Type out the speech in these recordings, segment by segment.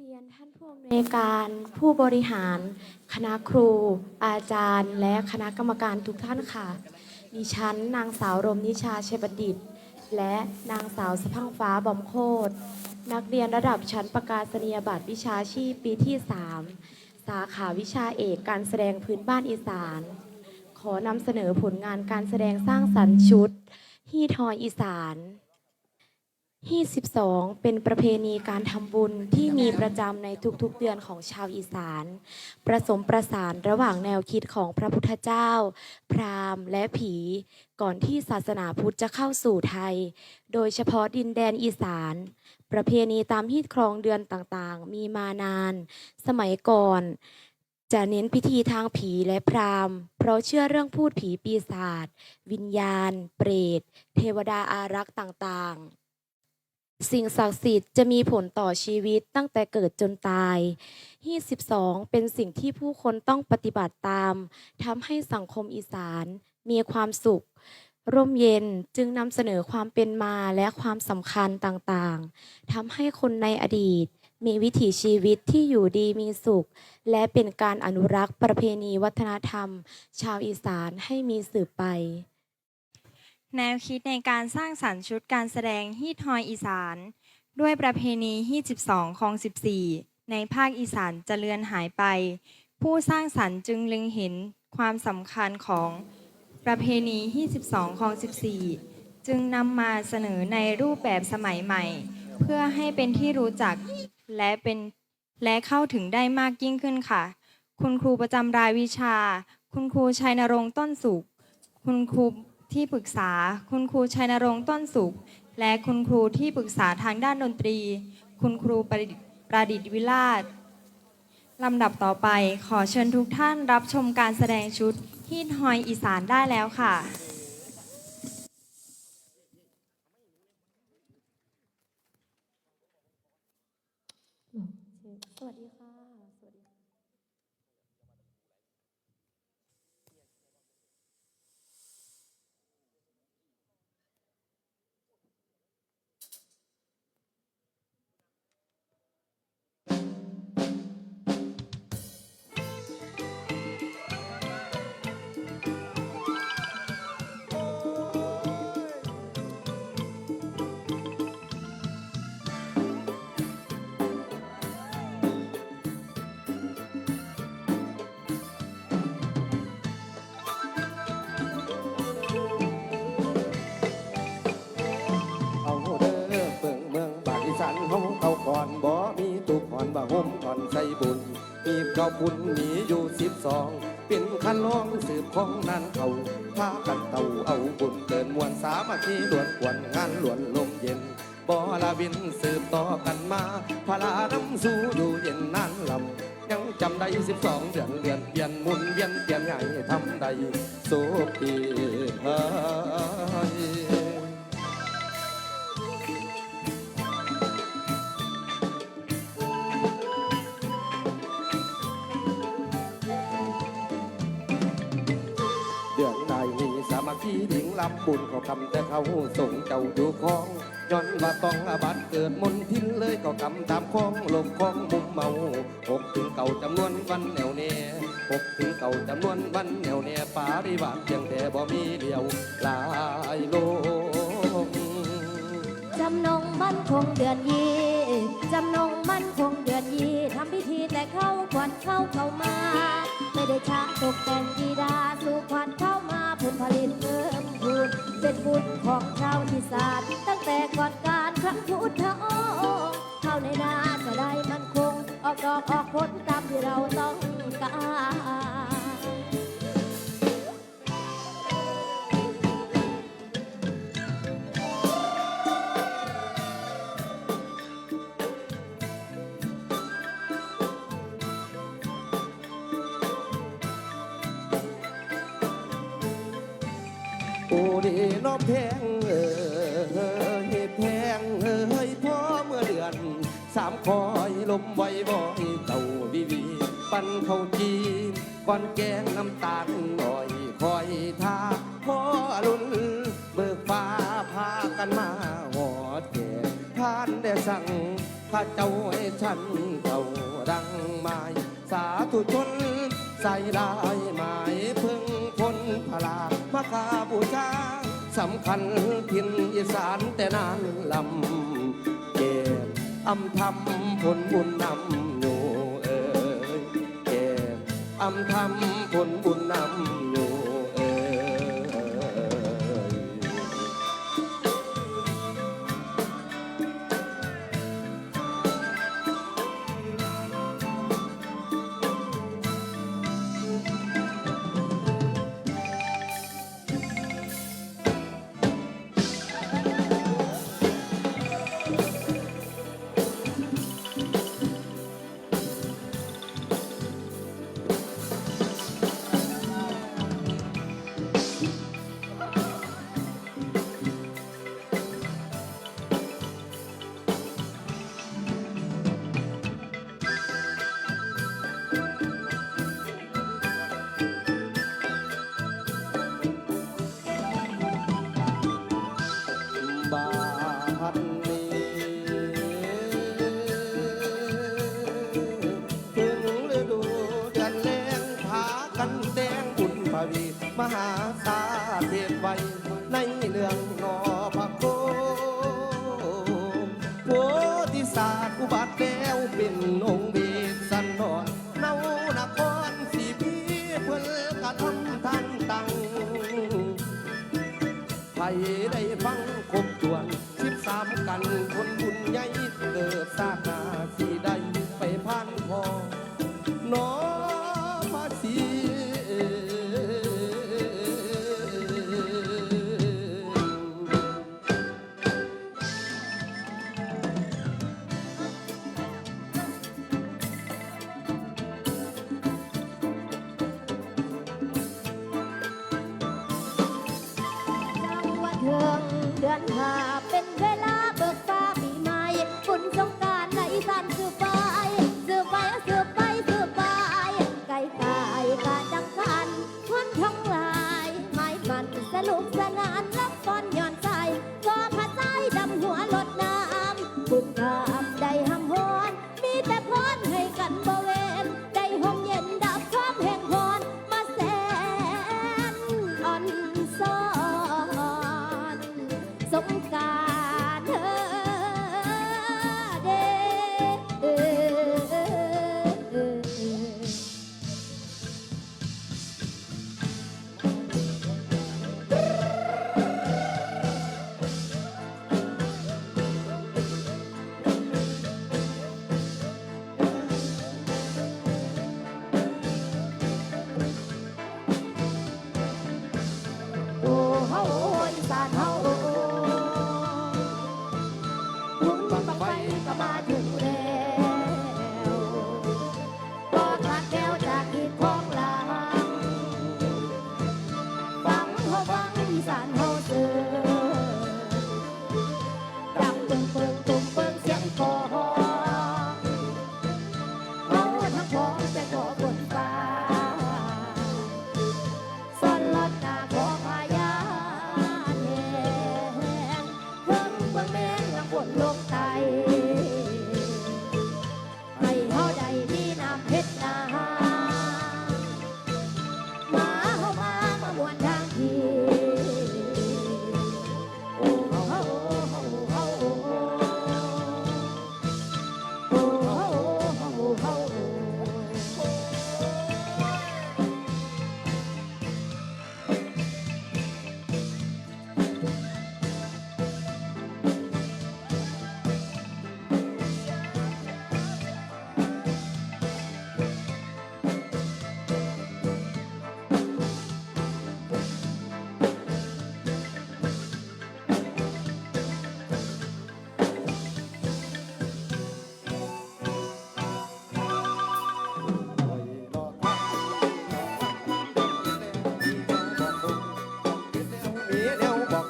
เรียนท่านผู้อำนวยการผู้บริหาร คณะครู อาจารย์ และคณะกรรมการทุกท่านค่ะ ดิฉันนางสาวรมนิชาเชยบัณฑิตและนางสาวสะพังฟ้าบอมโคตรนักเรียนระดับชั้นประกาศนียบัตรวิชาชีพปีที่ 3 สาขาวิชาเอกการแสดงพื้นบ้านอีสาน ขอนำเสนอผลงานการแสดงสร้างสรรค์ชุดฮีทอยอีสาน ฮีท12เป็นประเพณีการทำบุญที่มีประจำในทุกๆเดือนของชาวอีสาน ประสมประสานระหว่างแนวคิดของพระพุทธเจ้า พราหมณ์ และผี ก่อนที่ศาสนาพุทธจะเข้าสู่ไทย โดยเฉพาะดินแดนอีสาน ประเพณีตามฮีทครองเดือนต่างๆ มีมานาน สมัยก่อน จะเน้นพิธีทางผีและพราหมณ์ เพราะเชื่อเรื่องพูดผีปีศาจวิญญาณ เปรต เทวดาอารักษ์ต่างๆ สิ่งศักดิ์สิทธิ์จะมีผลต่อชีวิตตั้งแต่เกิดจนตายฮี12เป็นสิ่งที่ผู้คนต้องปฏิบัติตามทำให้สังคมอีสานมีความสุข ร่มเย็นจึงนำเสนอความเป็นมาและความสำคัญต่างๆทำให้คนในอดีต มีวิถีชีวิตที่อยู่ดีมีสุข และเป็นการอนุรักษ์ประเพณีวัฒนธรรม ชาวอีสานให้มีสืบไป แนวคิดในการสร้างสรรค์ชุดการแสดงฮีทอยอีสาน ด้วยประเพณีฮีท12 ของ 14 ในภาคอีสานจะเลือนหายไป ผู้สร้างสรรค์จึงเล็งเห็นความสำคัญของประเพณีฮีท12 ของ 14 จึงนำมาเสนอในรูปแบบสมัยใหม่ เพื่อให้เป็นที่รู้จักและเป็นและเข้าถึงได้มากยิ่งขึ้นค่ะ คุณครูประจำรายวิชา คุณครูชัยนรงค์ต้นสุข คุณครู ที่ปรึกษาคุณครูชัยนรงค์ต้นสุข และคุณครูที่ปรึกษาทางด้านดนตรี คุณครูประดิษฐ์ประดิษฐ์วิลาศลำดับต่อไปขอเชิญทุกท่านรับชมการแสดงชุดฮีทฮอยอีสานได้แล้วค่ะ ข้าบุญมีอยู่สิบสองเป็นคันลองสืบของนั่นเขาพากันเต่าเอาบุญเกินมวลสามัคคีล้วนกวนงานล้วนลมเย็นบ่ลาวินสืบต่อกันมาพลาน้ำสู่อยู่เย็นนานลำยังจำได้สิบสองเดือนเดือนเปลี่ยนมุนเวียนเปลี่ยนไงทำได้โสปีเฮ้ย คีดิ่งลำบุญเขาคำแต่เขาส่งเจ้าอยู่คองย้อนว่าต้องอาบัตเกิดมนทินเลยก็กำตามคองลมคองมุมเมาหกถึงเก่าจำนวนวันแนวเน่หกถึงเก่าจำนวนวันแนวเน่ปาริบาตเพียงแต่บ่มีเดียวหลายโลกจำนงมันคงเดือนยีจำนงมันคงเดือนยีทำพิธีแต่เข้าควันเข้าเข้ามา ไม่ได้ช้าตกแต่งกีดาสู่ควันเข้ามา ผลผลิตเพิ่มพูนเป็นบุญของชาวอีสานตั้งแต่ก่อนการครั้งพุทธองค์เข้าในนาจะได้มันคง ออกดอกออกผลตามที่เราต้องการ น้องแพงเออเฮ็ดแพงเอ้ยพ่อเมื่อเดือน สามคอยลมไว้บ่อยเต่าวิวีปันเข้าจีก่อนแกงน้ำตาลหน่อยคอยทาพ่อรุ่นเบิกฟ้าพากันมาหอดแก่ท่านได้สั่งข้าเจ้าให้ฉันเจ้าดังไม้สาธุชนใส่ลายหมายพึ่งพ้นพลามาคาบูชา สำคัญทินอีสานแต่นานลำเกมอำทำผลบุญนำอยู่เอ่ยเกมอำทำผลบุญนำ แล้ ถ้าเป็นเวลาเบิกฟ้าปีใหม่ฝนสงกรารในอีสานสืบไปสืบไปสืบไปสืบไปไก่ตายกาจังคันควันท้องลายไม้มันสนุกสนานรับฟอนย้อนใจก็ผาใจดำหัวลดน้ำบุญงา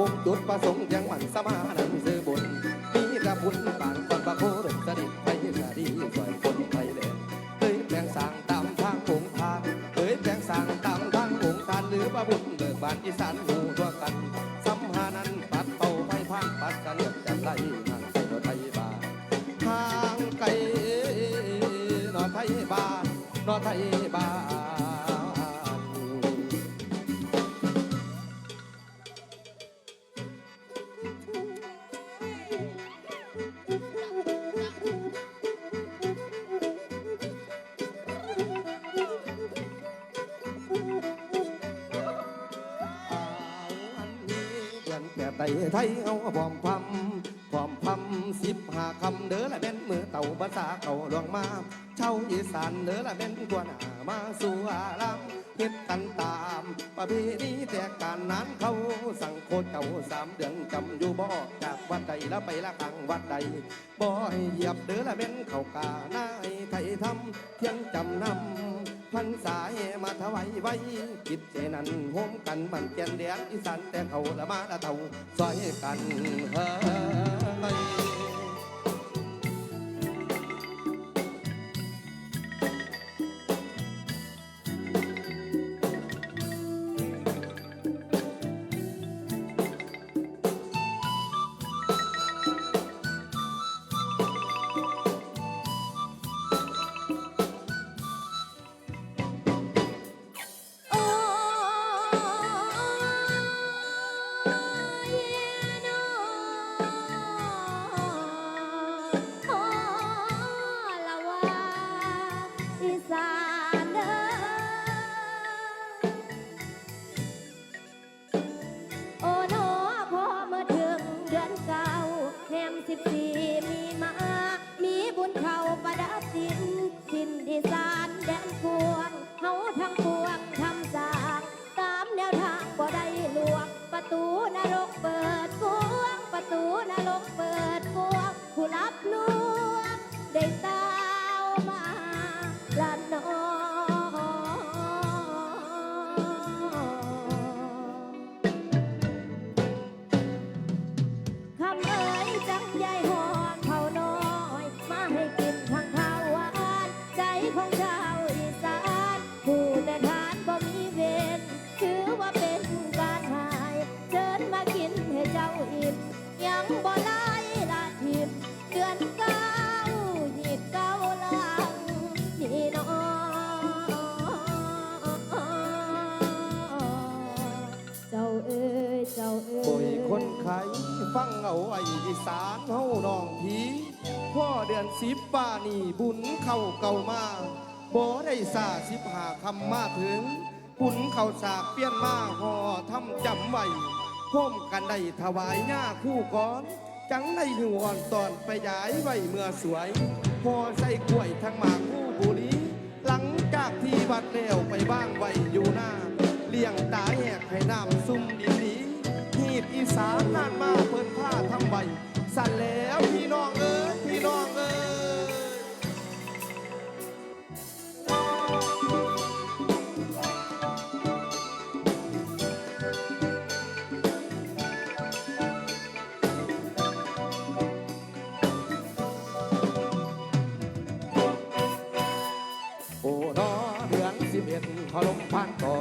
บุกจุดประสงค์ยังมันสมานังซื้อบุญมีกระพุนปางคนประโครสนิทไปสะดีปล่ยคนไปเลยเฮ้ยแปลงสางตามทางองทางเฮ้ยแปลงสางตามทางองทานหรือประบุญเบิกบานอีสานหมู่ทั่วกันสัมหานั้นปัดเป่าไปทางปัดกันเลือกจันไรทางไกลไทยบาทางไกลนอไทยบานอไทยบา ละเป็นมือเต่าภาษาเก่าหลวงมาเช่าอีสานเด้อละเป็นกวนหามาสู่อารามเฮ็ดกันตาม ประเพณีแต่การนั้นเขาสั่งโคตรเก่าสามเดือนจำอยู่บ่จากวัดใดแล้วไปละขังวัดใดบ่ให้เหยียบเด้อละเป็นเขากาหน้าไทยทำเที่ยงจำนำพันสายมาถวายไว้กิจเจนั้นโฮมกันมันเจียนเดียนอีสานแต่เขาละมาละเท่าซอยกันเฮ้ย สิบป้านี่บุญเข้าเก่ามาบ่ได้สาสิบหาคำมาถึง บุญเข้าสากเปลี่ยนมาห่อทำจำไว้พ่มกันได้ถวายหน้าคู่ก้อน จังได้หิวอ่อนตอนไปย้ายไว้เมื่อสวยพอใส่กล้วยทั้งหมากคู่บุรีหลังจากที่วัดแล้วไปบ้างไว้อยู่หน้า เลี้ยงตาแหกให้น้ำซุ่มดีดีหีดอีสานนานมาเพิ่นผ้าทำใบสั่นแล้วพี่น้องเอ้ยพี่น้องเอ้ย พอลมผ่านกอ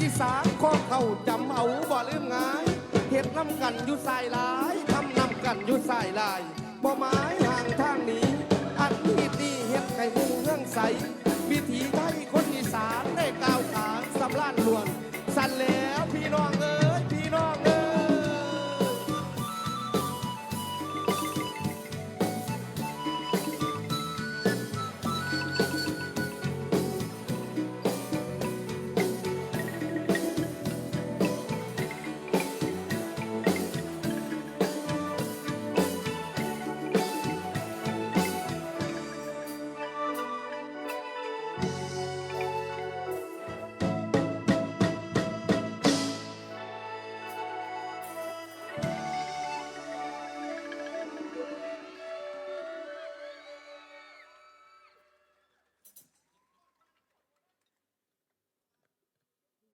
อีสานข้อเขาจำเอาบ่ลืมงายเห็ดน้ำกันอยู่ใส่ลายทำน้ำกันอยู่ใส่ลายบ่ไม้ห่างทางนี้ อันนี้ดีเห็ดไข่หูเรื่องใส